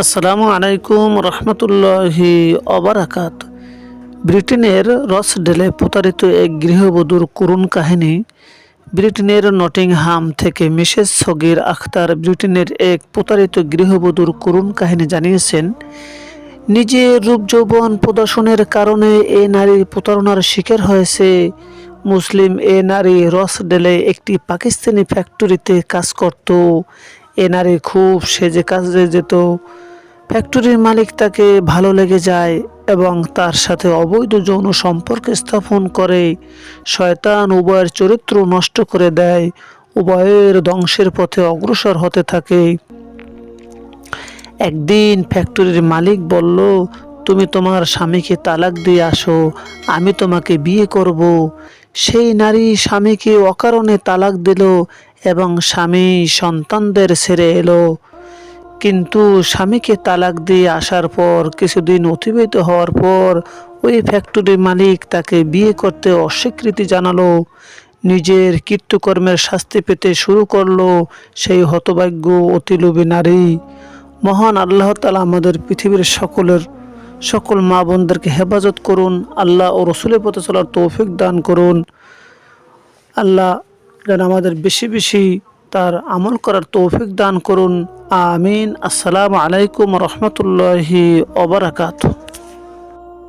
আসসালামু আলাইকুম রহমতুল্লাহি অবরাকাত। ব্রিটেনের রসডেলে প্রতারিত এক গৃহবধূর করুণ কাহিনী, ব্রিটেনের নটিংহাম থেকে মিসেস সগির আখতার ব্রিটেনের এক প্রতারিত গৃহবধূর করুণ কাহিনী জানিয়েছেন নিজের রূপ যৌবন প্রদর্শনের কারণে এ নারী প্রতারণার শিকার হয়েছে। মুসলিম এ নারী রসডেলে একটি পাকিস্তানি ফ্যাক্টরিতে কাজ করত। এ নারী খুব সেজে কাজে যেত। ফ্যাক্টরির মালিক তাকে ভালো লেগে যায় এবং তার সাথে অবৈধ যৌন সম্পর্ক স্থাপন করে। শয়তান উভয়ের চরিত্র নষ্ট করে দেয়, উভয়ের ধ্বংসের পথে অগ্রসর হতে থাকে। একদিন ফ্যাক্টরির মালিক বলল, তুমি তোমার স্বামীকে তালাক দিয়ে আসো, আমি তোমাকে বিয়ে করব। সেই নারী স্বামীকে অকারণে তালাক দিল এবং স্বামী সন্তানদের ছেড়ে এলো। কিন্তু স্বামীকে তালাক দিয়ে আসার পর, কিছুদিন অতিবাহিত হওয়ার পর, ওই ফ্যাক্টরির মালিক তাকে বিয়ে করতে অস্বীকৃতি জানালো। নিজের কীর্তকর্মের শাস্তি পেতে শুরু করল সেই হতভাগ্য অতিলোভী নারী। মহান আল্লাহ তালা আমাদের পৃথিবীর সকলের সকল মা বোনদেরকে হেফাজত করুন, আল্লাহ ও রসুলের পথে চলার তৌফিক দান করুন। আল্লাহ যেন আমাদের বেশি বেশি তার আমল করার তৌফিক দান করুন। আমিন। আসসালামু আলাইকুম রহমতুল্লাহি অবরাকাত